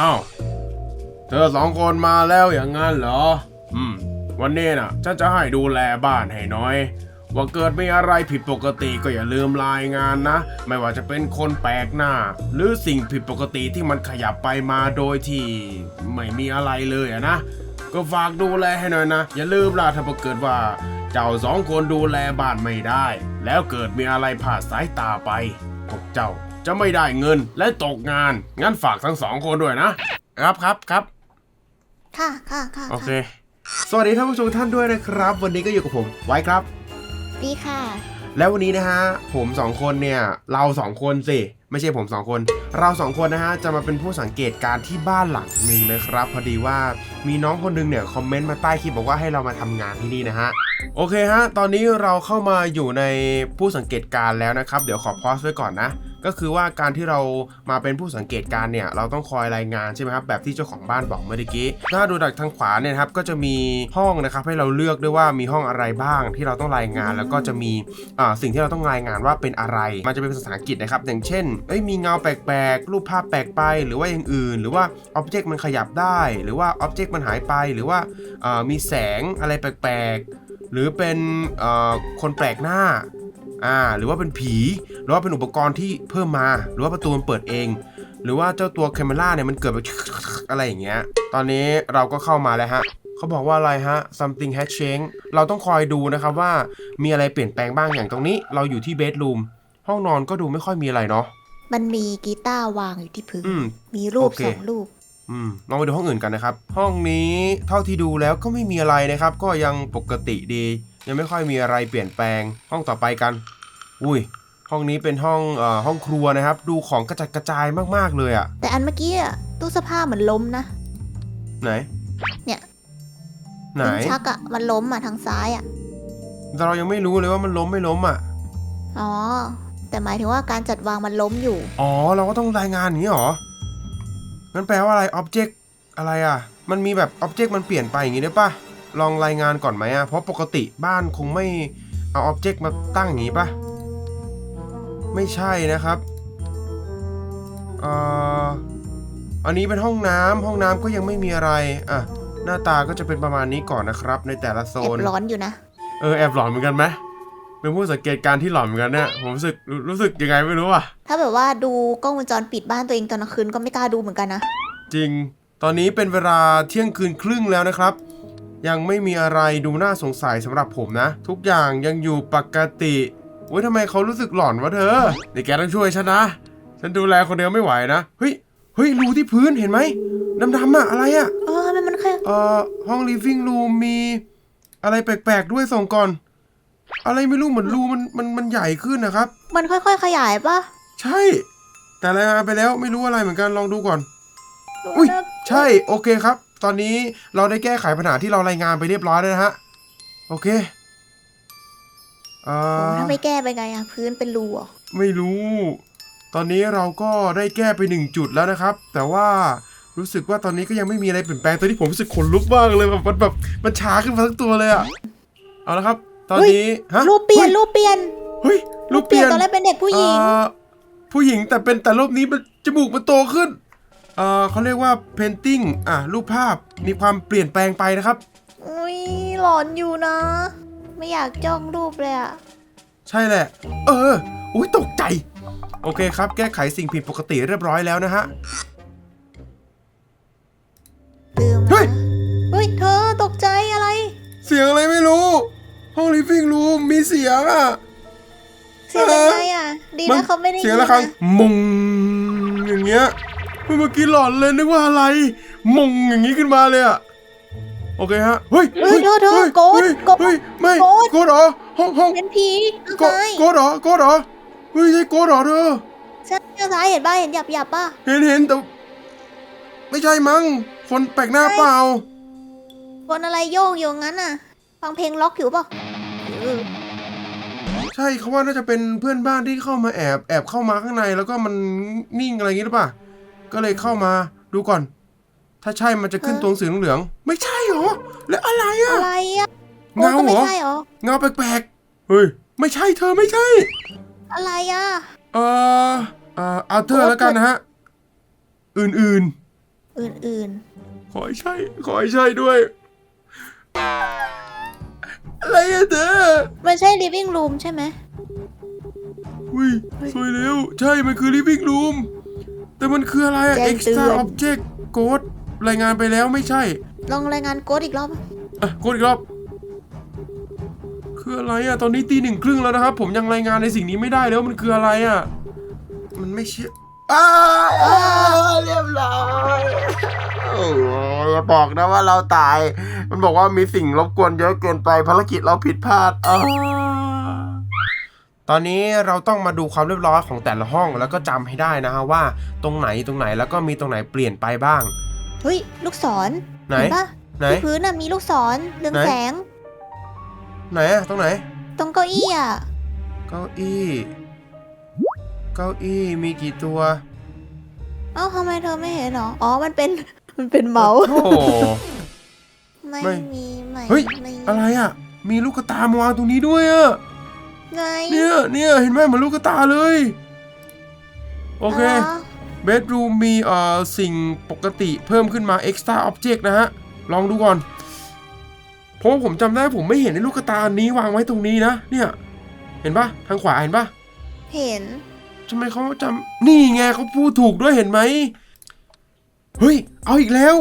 อ้าว เธอสองคนมาแล้วอย่างงั้นเหรอ อืม วันนี้น่ะฉันจะให้ดูแลบ้านให้น้อย ว่าเกิดมีอะไรผิดปกติก็อย่าลืมรายงานนะ ไม่ว่าจะเป็นคนแปลกหน้า หรือสิ่งผิดปกติที่มันขยับไปมาโดยที่ไม่มีอะไรเลยอะนะ ก็ฝากดูแลให้หน่อยนะ อย่าลืมล่ะถ้าเกิดว่า เจ้าสองคนดูแลบ้านไม่ได้ แล้วเกิดมีอะไรผ่านสายตาไปพวกเจ้า จะไม่ได้เงินและตกงาน งั้นฝากทั้งสองคนด้วยนะ ครับครับครับค่ะค่ะค่ะโอเค สวัสดีท่านผู้ชมทุกท่านด้วยนะครับ วันนี้ก็อยู่กับผมไว้ครับ ดีค่ะ แล้ววันนี้นะฮะผมสองคนเนี่ยเราสองคนสิไม่ใช่ผมสองคน เราสองคนนะฮะจะมาเป็นผู้สังเกตการณ์ที่บ้านหลังหนึ่งนะครับ พอดีว่ามีน้องคนหนึงเนี่ยคอมเมนต์มาใต้คลิปบอกว่าให้เรามาทำงานที่นี่นะฮะ โอเคฮะ ตอนนี้เราเข้ามาอยู่ในผู้สังเกตการ์แล้วนะครับ เดี๋ยวขอพอสไว้ก่อนนะ ก็คือว่าการที่เรามาเป็นผู้สังเกตการ์เนี่ย เราต้องคอยรายงานใช่ไหมครับ แบบที่เจ้าของบ้านบอกเมื่อกี้ ถ้าดูจากทางขวาเนี่ยครับ ก็จะมีห้องนะครับให้เราเลือกด้วยว่ามีห้องอะไรบ้าง ที่เราต้องรายงาน แล้วก็จะมีสิ่งที่เราต้องรายงานว่าเป็นอะไร มันจะเป็นภาษาอังกฤษนะครับ อย่างเช่นเอ้ย มีเงาแปลกๆ รูปภาพแปลกไป หรือว่าอย่างอื่น หรือว่าอ็อบเจกต์มันขยับได้ หรือว่าอ็อบเจกต์มันหายไป หรือว่าอ่ามีแสงอะไรแปลกๆ หรือเป็นเอ่อคนแปลกหน้าอ่าหรือว่าเป็นผี หรือว่าเป็นอุปกรณ์ที่เพิ่มมา หรือว่าประตูมันเปิดเอง หรือว่าเจ้าตัวแคมเมราเนี่ยมันเกิดแบบอะไรอย่างเงี้ย ตอนนี้เราก็เข้ามาแล้วฮะเขาบอกว่าอะไรฮะ something has changed เราต้องคอยดูนะครับว่ามีอะไรเปลี่ยนแปลงบ้างอย่างตรงนี้ เราอยู่ที่เบดรูมห้องนอนก็ดูไม่ค่อยมีอะไรเนาะมันมีกีตาร์วางอยู่ที่พื้นอืมมีรูปโอเคสองรูป อืมลองไปดูห้องอื่นกันนะครับ ห้องนี้เท่าที่ดูแล้วก็ไม่มีอะไรนะครับ ก็ยังปกติดี ยังไม่ค่อยมีอะไรเปลี่ยนแปลง ห้องต่อไปกัน อุ้ย ห้องนี้เป็นห้องเอ่อห้องครัวนะครับ ดูของกระจัดกระจายมากๆเลยอะแต่อันเมื่อกี้อะตู้เสื้อผ้าเหมือนล้มนะไหนเนี่ย ไหน ลิ้นชักอะมันล้มอะทางซ้ายอะแต่เรายังไม่รู้เลยว่ามันล้มไม่ล้มอะอ๋อ แต่หมายถึงว่าการจัดวางมันล้มอยู่ อ๋อ เราก็ต้องรายงานอย่างนี้เหรอ งั้นแปลว่าอะไรอ็อบเจกต์อะไรอะ มันมีแบบอ็อบเจกต์มันเปลี่ยนไปอย่างนี้ได้ปะลองรายงานก่อนไหมอะ เพราะปกติบ้านคงไม่เอาอ็อบเจกต์มาตั้งอย่างนี้ปะไม่ใช่นะครับเอ่ออันนี้เป็นห้องน้ำห้องน้ำก็ยังไม่มีอะไร อะ หน้าตาก็จะเป็นประมาณนี้ก่อนนะครับ ในแต่ละโซแอบนร้อนอยู่นะ เออแอบหลอนเหมือนกันไหม เป็นผู้สังเกตการณ์ที่หลอนเหมือนกันเนี่ยผมรู้สึกรู้รู้สึกยังไงไม่รู้อะ ถ้าแบบว่าดูกล้องวงจรปิดบ้านตัวเองตอนกลางคืนก็ไม่กล้าดูเหมือนกันนะ จริง ตอนนี้เป็นเวลาเที่ยงคืนครึ่งแล้วนะครับ ยังไม่มีอะไรดูน่าสงสัยสำหรับผมนะ ทุกอย่างยังอยู่ปกติโอ้ยทำไมเขารู้สึกหลอนวะเธอเดี๋ยวแกต้องช่วยฉันนะ ฉันดูแลคนเดียวไม่ไหวนะ เฮ้ย เฮ้ยรูที่พื้นเห็นไหมดำๆอะอะไรอะเออทำไมมันแค่เอ่อห้อง living room มีอะไรแปลกๆด้วยส่งก่อน อะไรไม่รู้เหมือนรูมันมันมันใหญ่ขึ้นนะครับ มันค่อยๆ ขยายปะใช่ แต่รายงานไปแล้วไม่รู้อะไรเหมือนกันลองดูก่อน อุ้ยใช่โอเคครับ ตอนนี้เราได้แก้ไขปัญหาที่เรารายงานไปเรียบร้อยแล้วนะฮะโอเคเอ่โอ้อถ้าไม่แก้ไปไงอะพื้นเป็นรูเหรอไม่รู้ ตอนนี้เราก็ได้แก้ไปหนึ่งจุดแล้วนะครับ แต่ว่ารู้สึกว่าตอนนี้ก็ยังไม่มีอะไรเปลี่ยนแปลงตอนนี้ผมรู้สึกขนลุกมากเลยแบบมันแบบมันช้าขึ้นมาทั้งตัวเลยอะเอาละครับ ตอนนี้ฮะรูปเปลี่ยนฮ้รูปเปลี่ยนเฮ้ยรูปเปลี่ยนตอนแรกเป็นเด็กผู้หญิงเอ่อผู้หญิงแต่เป็นแต่รูปนี้มันจมูกมันโตขึ้นเอ่อเขาเรียกว่า painting อะรูปภาพมีความเปลี่ยนแปลงไปนะครับอุ้ยหลอนอยู่นะ ไม่อยากจ้องรูปเลยอะใช่แหละ เอออุ้ยตกใจ โอเคครับ แก้ไขสิ่งผิดปกติเรียบร้อยแล้วนะฮะลืมเฮ้ยนะเฮ้ยเธอตกใจอะไร เสียงอะไรไม่รู้ ห้อง living room มีเสียงอะ เสียงอะไรอะ ดีนะเขาไม่ได้เสียงระฆังมงอย่างเงี้ยเมื่อกี้หลอนเลยนึกว่าอะไร มงอย่างงี้ขึ้นมาเลยอะ โอเคฮะ เฮ้ยเฮ้ยเธอเธอฮ้ยโกดเฮ้ยโกดเฮ้ยไม่โกดโกดเหรอห้องห้องเป็นผีทางโกซ้ายโกดเหรอโกดเหรอเฮ้ยใช่โกดเหรอเธอ ใช่ทางซ้ายเห็นป่ะเห็นหยับหยับๆป่ะ เห็นเห็นแต่ไม่ใช่มั้งคนแปลกหน้าเปล่าคนอะไรโยกอยู่งั้นน่ะ ฟังเพลงล็อกอยู่ป่ะ ใช่เขาว่าน่าจะเป็นเพื่อนบ้านที่เข้ามาแอบแอบเข้ามาข้างในแล้วก็มันนิ่งอะไรอย่างงี้หรือเปล่าก็เลยเข้ามาดูก่อน ถ้าใช่มันจะขึ้นตัวหนังสือเหลืองๆไม่ใช่เหรอ แล้วอะไรอะอะไรอะโกดเงาก็เหรไม่อใช่เหรอเงาแปลกๆเฮ้ยไม่ใช่เธอไม่ใช่ อะไรอะเอ่อเอ่อเอาเธอแล้วกันนะฮะอื่นอื่นขอให้ใช่ ขอให้ใช่ด้วย อะไรอะเธอๆมันใช่ living room ใช่ไหมอุ้ยสวยแล้ว ใช่ มันคือ living room แต่มันคืออะไรอะแจ้งเตือน extra object code รายงานไปแล้วไม่ใช่ ลองรายงานโกดอีกรอบ อะกดอีกรอบ คืออะไรอะตอนนี้ตีหนึ่งครึ่งแล้วนะครับ ผมยังรายงานในสิ่งนี้ไม่ได้แล้วมันคืออะไรอะมันไม่เชื่อ อ้าวเรียบร้อยโอ้ยอย่าบอกนะว่าเราตาย มันบอกว่ามีสิ่งรบกวนเยอะเกินไปภารกิจเราผิดพลาดอ้าวตอนนี้เราต้องมาดูความเรียบร้อยของแต่ละห้องแล้วก็จำให้ได้นะฮะว่าตรงไหนตรงไหนแล้วก็มีตรงไหนเปลี่ยนไปบ้าง เฮ้ย ลูกศรไหน เห็นปะไหน ที่พื้นน่ะมีลูกศรเรืองไหน แสง ไหนอะตรงไหน ตรงเก้าอี้อะ เก้าอี้ เก้าอี้มีกี่ตัว เอ้าทำไมเธอไม่เห็นหรอ อ๋อ มันเป็น มันเป็นเมาส์ โอ้โห ไม่ไม่มีไม่เฮ้ย ไม่อะไรอะ มีลูกตามาวางตรงนี้ด้วยอะ ไงเนี่ยเนี่ยเห็นไหมเหมือนลูกตาเลย โอเคหรเบดรูมมีเอ่อสิ่งปกติเพิ่มขึ้นมา extra object นะฮะ ลองดูก่อน เพราะว่าผมจำได้ผมไม่เห็นในลูกตาอันนี้วางไว้ตรงนี้นะ เนี่ย เห็นปะทางขวาเห็นปะเห็น ทำไมเขาจำนี่ไงเขาพูดถูกด้วยเห็นไหมเฮ้ย เอาอีกแล้ว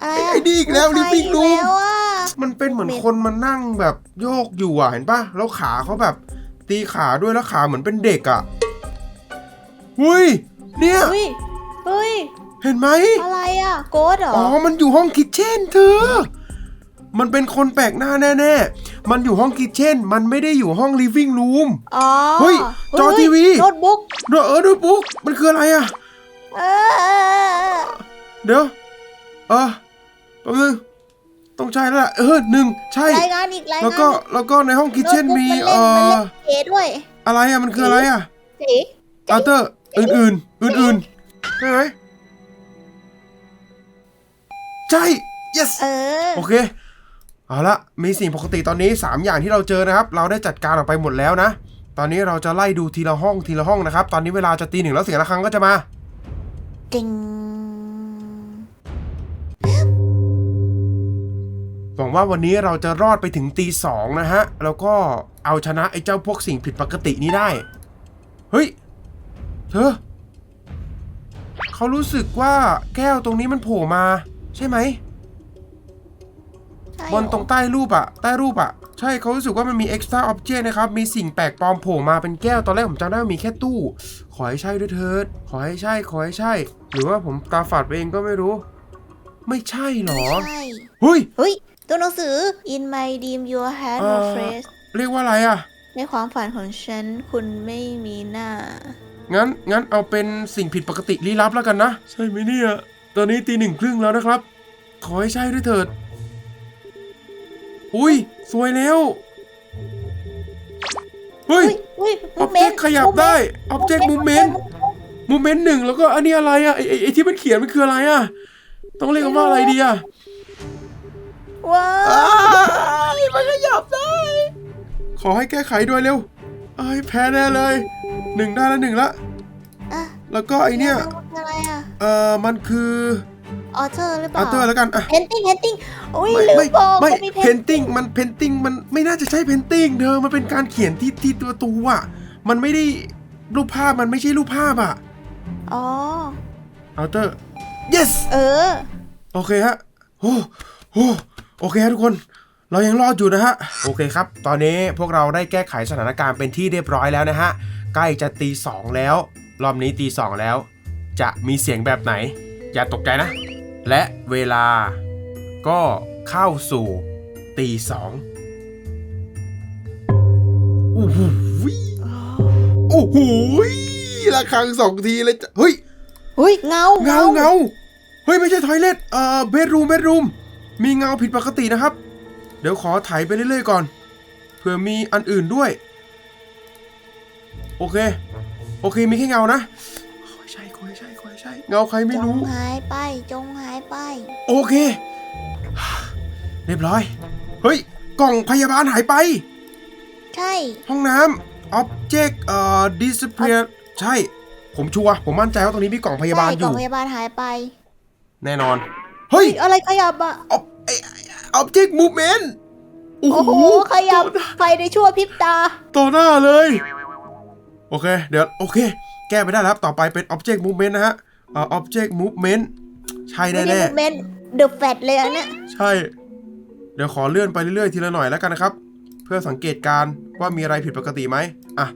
อะไรไอ้อะไอ้นี่อีกแล้วมีใคร living อีก room แล้วอะมันเป็นเหมือนเม็ดคนมานั่งแบบโยกอยู่อะเห็นปะแล้วขาเขาแบบ ตีขาด้วยแล้วขาเหมือนเป็นเด็กอะหุ้ย เนี่ย เฮ้ย เฮ้ย เห็นไหมอะไรอะ โกดเหรอ อ๋อ มันอยู่ห้องคิทเช่นเธอ มันเป็นคนแปลกหน้าแน่ๆ มันอยู่ห้องคิทเช่น มันไม่ได้อยู่ห้องลิฟ i ิ g งรูมอ๋อเฮ้ย จอทีวีโน้ตบุ๊กเดี๋ยวเออดูปุ๊กมันคืออะไรอะเออเออเดี๋ยวเออแป๊บนึงต้องใช่แล้วล่ะเออหนึ่งใช่รายงานอีกรายงานแล้วก็แล้วก็ในห้องคิทเช่นโน้ตบุ๊กมีนเอ่ล่นมันอเล่นเกด้วย อะไรอะมันคืออะไรอะสีอัลเตอร์อื่นๆอื่นๆใช่ไหมใช่ yes เออโอเค เอาละมีสิ่งปกติตอนนี้ 3 อย่างที่เราเจอนะครับ เราได้จัดการออกไปหมดแล้วนะ ตอนนี้เราจะไล่ดูทีละห้องทีละห้องนะครับ ตอนนี้เวลาจะตีหนึ่งแล้วเสียงะระฆังก็จะมาจริงหวังว่าวันนี้เราจะรอดไปถึงตีสองนะฮะ แล้วก็เอาชนะไอ้เจ้าพวกสิ่งผิดปกตินี้ได้ เฮ้ย เธอ เขารู้สึกว่าแก้วตรงนี้มันโผล่มา ใช่ไหมใช่ บนตรงใต้รูปอะใต้รูปอะใช่เขารู้สึกว่ามันมี extra object นะครับ มีสิ่งแปลกปลอมโผล่มาเป็นแก้ว ตอนแรกผมจำได้ว่ามีแค่ตู้ ขอให้ใช่ด้วยเถิด ขอให้ใช่ ขอให้ใช่ หรือว่าผมตาฝาดไปเองก็ไม่รู้ ไม่ใช่หรอ ใช่เฮ้ย เฮ้ย ตัวหนังสือ In my dream your head เอ่ no อ face เรียกว่าอะไรอะในความฝันของฉัน คุณไม่มีหน้า งั้น งั้นเอาเป็นสิ่งผิดปกติลี้ลับแล้วกันนะ ใช่ไหมเนี่ย ตอนนี้ตีหนึ่งครึ่งแล้วนะครับ ขอให้ใช่ด้วยเถิด อุ้ยสวยแล้ว เฮ้ยอุ้ยออบเจกต์ขยับได้ออบเจกต์มูเมนต์มูเมนต์หนึ่งแล้วก็อันนี้อะไรอะไอไอ้ไอที่มันเขียนมันคืออะไรอะต้องเรียกมันว่าอะไรดีอะว้าวมันขยับได้ ขอให้แก้ไขด้วยเร็วไอ้ยแพ้แน่เลยหนึ่งได้แล้วหนึ่งละอะแล้วก็ไอเนี้ยมันคืออะไรอะเอ่อมันคือ ออเทอร์หรือเปอัล่าลเตอร์แล้วกันอะเพนติ้งเพนติ้งอุ้ยไม่ลืมไม่บอกไม่ว่ามีเพเพนนติ้งมันเพนติ้งมันไม่น่าจะใช่เพนติ้งเธอมันเป็นการเขียนที่ที่ตัวตัวอะมันไม่ได้รูปภาพมันไม่ใช่รูปภาพอะอ๋ออัลเตอร์ yes เออ โอเคฮะโอ้โหโอเคฮะทุกคนเรายังรอดอยู่นะฮะ โอเคครับ ตอนนี้พวกเราได้แก้ไขสถานการณ์เป็นที่เรียบร้อยแล้วนะฮะ ใกล้จะตีสองแล้ว รอบนี้ตีสองแล้ว จะมีเสียงแบบไหน อย่าตกใจนะ และเวลาก็เข้าสู่ตีสองโอ้โหโอ้โหระฆังสองทีเลยจ้ะเฮ้ยอุ้ยเงาเงาเงาเฮ้ย ไม่ใช่ทอยเล็ตเอ่อเบดรูมเบดรูมมีเงาผิดปกตินะครับ เดี๋ยวขอไถไปเรื่อยๆก่อน เผื่อมีอันอื่นด้วย โอเค โอเคมีแค่เงานะขอให้ใช่ขอ ให้ใช่ขอให้ใช่ เงาใครไม่จรู้ งหายไป จงหายไป โอเค เรียบร้อย เฮ้ย กล่องพยาบาลหายไป ใช่ ห้องน้ำ object เอ่อ disappear ใช่ ผมชัวร์ผมมั่นใจว่าตรงนี้มีกล่องพยาบาลใช่อกล่อยู่งพยาบาลหายไป แน่นอน เฮ้ย อะไรขยับอะออบไอออบเจกต์มูฟเมนต์โอ้โอ้โหโห ขยับไฟในชั่วพริบตา ต่อหน้าเลย โอเค เดี๋ยว โอเค แก้ไปได้แล้วครับต่อไปเป็น Object Movement นะฮะเอ่อ Object Movement ใช่ไม่แน่ได้โมเมนต์เดอะแฟตเลยอันเนี้ยๆใช่ เดี๋ยวขอเลื่อนไปเรื่อยๆทีละหน่อยแล้วกันนะครับ เพื่อสังเกตการณ์ว่ามีอะไรผิดปกติไหมอะ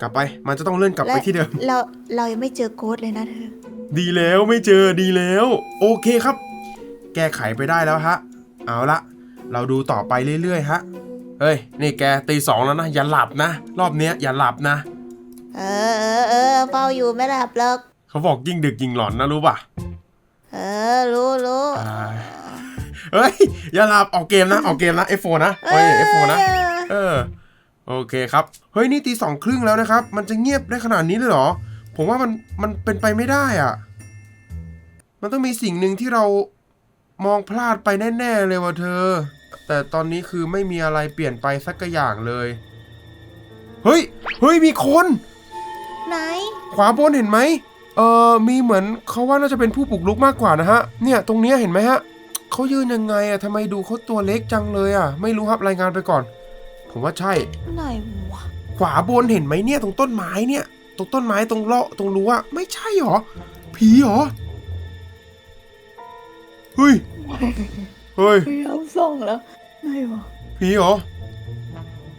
กลับไป มันจะต้องเลื่อนกลับไปที่เดิม เราเรายังไม่เจอโค้ดเลยนะเธอ ดีแล้วไม่เจอดีแล้ว โอเคครับ แก้ไขไปได้แล้วฮะ เอาละ เราดูต่อไปเรื่อยๆฮะ เฮ้ย นี่แกตีสองแล้วนะ อย่าหลับนะ รอบเนี้ยอย่าหลับนะ เออเออเออเฝ้าอยู่ไม่หลับหรอก เขาบอกยิ่งดึกยิ่งหลอนนะรู้ป่ะ เออ รู้รู้อ่าเฮ้ย อย่าหลับออกเกมนะ ออกเกมนะ F4 นะโอ้ย F4 นะ เออ โอเคครับ เฮ้ย นี่ตีสองครึ่งแล้วนะครับ มันจะเงียบได้ขนาดนี้เลยเหรอ ผมว่ามันมันเป็นไปไม่ได้อะ มันต้องมีสิ่งหนึ่งที่เรามองพลาดไปแน่ๆเลยว่ะเธอ แต่ตอนนี้คือไม่มีอะไรเปลี่ยนไปสักกอย่างเลย เฮ้ย เฮ้ยมีคน ไหน ขวาบนเห็นไหม เออมีเหมือนเขาว่าน่าจะเป็นผู้ปลุกลุกมากกว่านะฮะ เนี่ยตรงเนี้ยเห็นไหมฮะเขายืนยังไงอะทำไมดูเขาตัวเล็กจังเลยอะไม่รู้ครับรายงานไปก่อน ผมว่าใช่ ไหนวะขวาบนเห็นไหมเนี่ย ตรงต้นไม้เนี่ย ตรงต้นไม้ตรงเลาะตรงรั้วไม่ใช่หรอ ผีหรอ เฮ้ย เฮ้ยพยายามส่องแล้วไหนวะผีเหรอ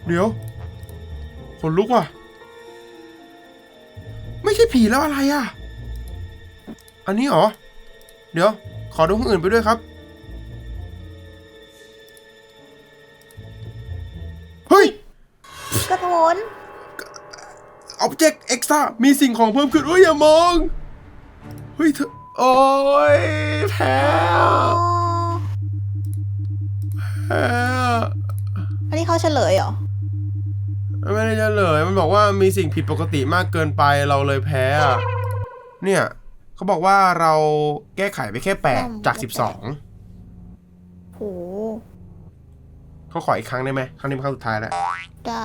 เดี๋ยวขนลุกว่ะ ไม่ใช่ผีแล้วอะไรอะ อันนี้เหรอ เดี๋ยว ขอดูห้องอื่นไปด้วยครับ เฮ้ย กระโถน Object Extra มีสิ่งของเพิ่มขึ้นเอ้ยอย่ามอง เฮ้ยเธอ โอ้ยแพ้อ๋อแพ้อันนี้เขาเฉลยเหรอ ไม่ได้เฉลย มันบอกว่ามีสิ่งผิดปกติมากเกินไปเราเลยแพ้อะเนี่ย เขาบอกว่าเราแก้ไขไปแค่8จาก12โหเขาขออีกครั้งได้ไหมครั้งนี้เป็นครั้งสุดท้ายแล้วได้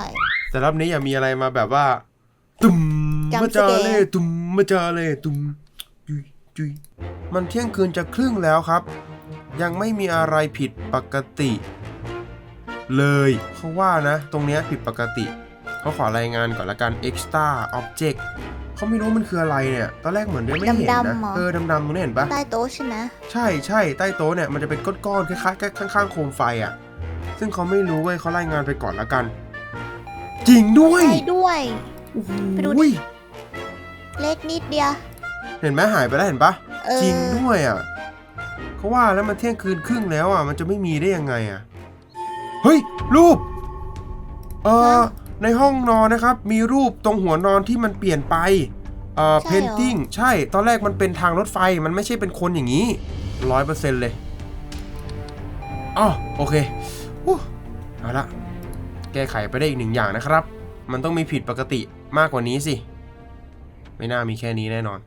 แต่รอบนี้อย่ามีอะไรมาแบบว่า ตุ่มจำมาจาสแกนเล่ตุ่มมาจาเล่ตุ่มจุยจุยมันเที่ยงคืนจะครึ่งแล้วครับ ยังไม่มีอะไรผิดปกติ เลยเขาว่านะ ตรงเนี้ยผิดปกติเขาขอรายงานก่อนละกัน extra object เขาไม่รู้มันคืออะไรเนี่ย ตอนแรกเหมือนยังไม่เห็นดำนะๆเหรอเออดำๆตรงนี้เห็นปะใต้โต๊ะใช่ไหมใช่ใช่ใต้โต๊ะเนี่ยมันจะเป็นก้อนๆคล้ายๆข้างๆโคมไฟอะ ซึ่งเขาไม่รู้เว้ยเขารายงานไปก่อนละกัน จริงด้วยใช่ด้วยโอ้โหไปดูดิเล็กนิดเดียว เห็นไหมหายไปแล้วเห็นปะเออจริงด้วยอะเขาว่าแล้วมันเที่ยงคืนครึ่งแล้วอะ มันจะไม่มีได้ยังไงอะ เฮ้ยรูป เออ ในห้องนอนนะครับ มีรูปตรงหัวนอนที่มันเปลี่ยนไปเอ่อใช่เหรอ painting ใช่ตอนแรกมันเป็นทางรถไฟมันไม่ใช่เป็นคนอย่างนี้ร้อยเปอร์เซ็นต์เลยอ๋อโอเคอู้เอาละแก้ไขไปได้อีกหนึ่งอย่างนะครับ มันต้องมีผิดปกติมากกว่านี้สิ ไม่น่ามีแค่นี้แน่นอน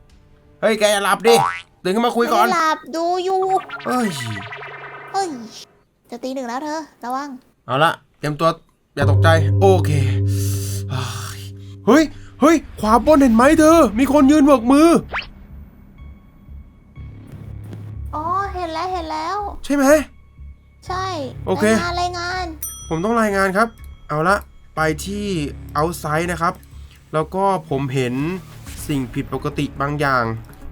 เฮ้ย แกอย่าหลับดิตื่นขึ้นมาคุยก่อนไม่หลับดูอยู่เอ้ยเฮ้ยจะตีหนึ่งแล้วเธอระวังเอาละเตรียมตัวอย่าตกใจ โอเค เฮ้ย เฮ้ย ขวาบนเห็นไหมเธอ มีคนยืนโบกมือ อ๋อ เห็นแล้ว เห็นแล้ว ใช่ไหม ใช่โอเค รายงานรายงาน ผมต้องรายงานครับ เอาละ ไปที่ outside นะครับ แล้วก็ผมเห็นสิ่งผิดปกติบางอย่าง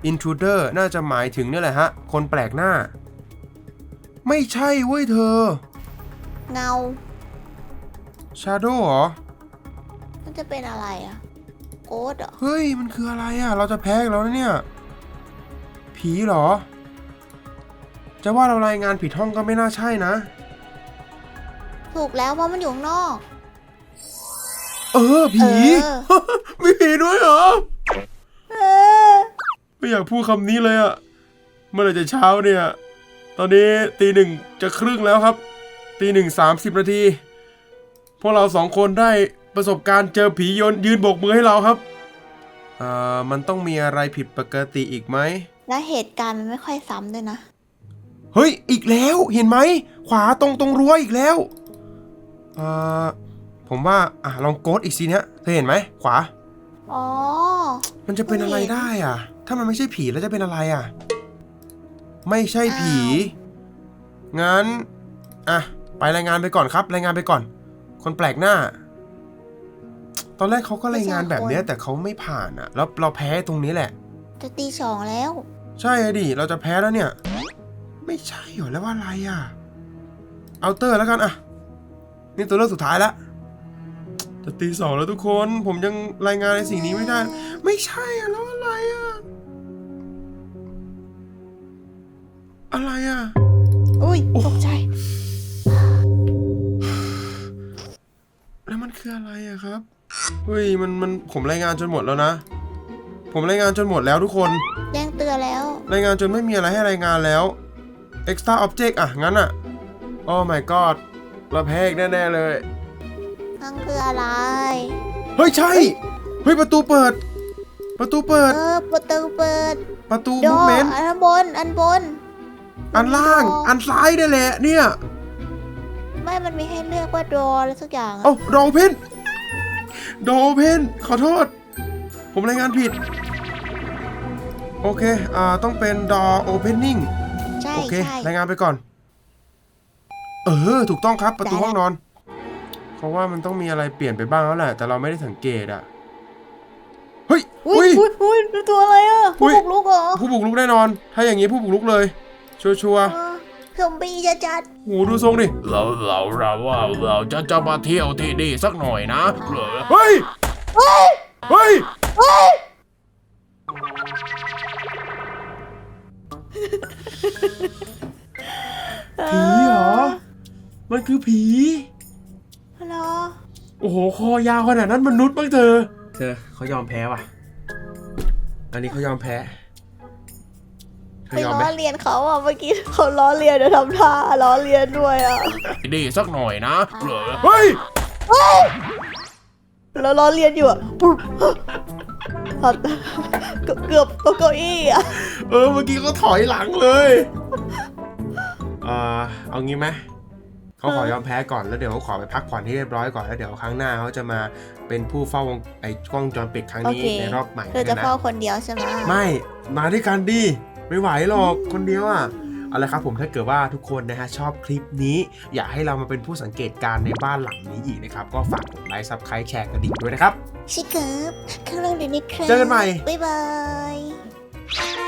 intruder น่าจะหมายถึงนี่แหละฮะ คนแปลกหน้า ไม่ใช่เว้ยเธอ เงา shadow เหรอมัน จะเป็นอะไรอะโกดเหรอ เฮ้ย มันคืออะไรอะ เราจะแพ้อีกแล้วนะเนี่ย ผีเหรอ จะว่าเรารายงานผิดห้องก็ไม่น่าใช่นะ ถูกแล้วเพราะมันอยู่ข้างนอก เออ ผี เอ มีผีด้วยเหรอ เออ ไม่อยากพูดคำนี้เลยอะเมื่อไหรจะเช้าเนี่ย ตอนนี้ตีหนึ่งจะครึ่งแล้วครับ ตีหนึ่งสามสิบนาที พวกเราสองคนได้ ประสบการณ์เจอผียนต์ยืนโบกมือให้เราครับเอ่อมันต้องมีอะไรผิดปกติอีกไหม และเหตุการณ์มันไม่ค่อยซ้ำด้วยนะ เฮ้ย อีกแล้ว เห็นไหม ขวาตรงตรงรั้วอีกแล้วเอ่อผมว่า อะ ลองโกดอีกสิเนี่ยเธอเห็นไหม ขวา อ๋อ มันจะเป็นอะไรไม่เห็นได้อะ ถ้ามันไม่ใช่ผีแล้วจะเป็นอะไรอะ ไม่ใช่ผี งั้น อะ ไปรายงานไปก่อนครับ รายงานไปก่อน คนแปลกหน้า ตอนแรกเขาก็รายงานแบบเนี้ยแต่เขาไม่ผ่านอะแล้วเราแพ้ตรงนี้แหละ จะตีสองแล้ว ใช่อะดิเราจะแพ้แล้วเนี่ย ไม่ใช่เหรอแล้วว่าอะไรอะเอาเตอร์แล้วกันอะนี่ตัวเลือกสุดท้ายละจะตีสองแล้วทุกคนผมยังรายงานในสิ่งนี้ไม่ได้ ไม่ใช่อะแล้วอะไรอะอะไรอะอุ้ยโอ้ตกใจ แล้วมันคืออะไรอะครับ เฮ้ยมันมันผมรายงานจนหมดแล้วนะ ผมรายงานจนหมดแล้วทุกคน แจ้งเตือนแล้ว รายงานจนไม่มีอะไรให้รายงานแล้ว extra object อะ งั้นอะ โอ้ my god เราแพ้อีกแน่ๆเลย นั่นคืออะไร เฮ้ย ใช่ เฮ้ย ประตูเปิด ประตูเปิด เออประตูเปิดประตูดมูอเมนต์อันบน อันบน อันล่างดออันซ้ายได้แหละเนี่ย ไม่มันมีให้เลือกว่าดออะไรสักอย่างอะเอ้าดอเพน ดอเพนขอโทษ ผมรายงานผิด โอเค อ่า ต้องเป็น door opening ใช่โอเค ใช่รายงานไปก่อน เออ ถูกต้องครับ ประตูได้ละห้องนอนเพราะว่ามันต้องมีอะไรเปลี่ยนไปบ้างแล้วแหละ แต่เราไม่ได้สังเกตอะเฮ้ยอุ้ยอุ้ยอุ้ยเป็นตัวอะไรอะอุ๊ผู้ยบุกลุกเหรอผู้บุกลุกแน่นอน ถ้าอย่างนี้ผู้บุกลุกเลย ชัวร์เออ ซอมบี้จะจัดๆโหดูทรงดิเราเราเราว่าเราจะจะมาเที่ยวที่นี่สักหน่อยนะเหรอเฮ้ยเฮ้ยเฮ้ยผีเหรอ มันคือผีเหรอโอ้โห คอยาวขนาดนั้นมนุษย์บ้างเธอ เธอเขายอมแพ้ว่ะ อันนี้เขายอมแพ้เธ ไปอยอมล้ไหมอเลียนเขาอะเมื่อกี้เขาล้อเลียนเดี๋ยวทำท่าล้อเลียนด้วยอะที่นี่สักหน่อยนะเหรอเฮ้ยแล้วล้อเลียนอยู่อะเอาเกือบเกือบตกเก้าอี้อะเออเมื่อกี้เขาถอยหลังเลยเออเอางี้ไหมเขาขอยอมแพ้ก่อนแล้วเดี๋ยวเขาขอไปพักผ่อนให้เรียบร้อยก่อนแล้วเดี๋ยวครั้งหน้าเขาจะมาเป็นผู้เฝ้าวงไอ้กล้องวงจรปิดครั้งนี้โอเคในรอบใหม่เธอจะนะเฝ้าคนเดียวใช่ไหมไม่มาด้วยกันดิ ไม่ไหวหรอกคนเดียวอะเอาละครับผมถ้าเกิดว่าทุกคนนะฮะชอบคลิปนี้ อยากให้เรามาเป็นผู้สังเกตการณ์ในบ้านหลังนี้อีกนะครับ ก็ฝากกดไลค์ซับสไครต์แชร์กระดิ่งด้วยนะครับชิคเกิร์ฟข้างล่างเดี๋ยวนี้ครับเจอกันใหม่ บ๊ายบาย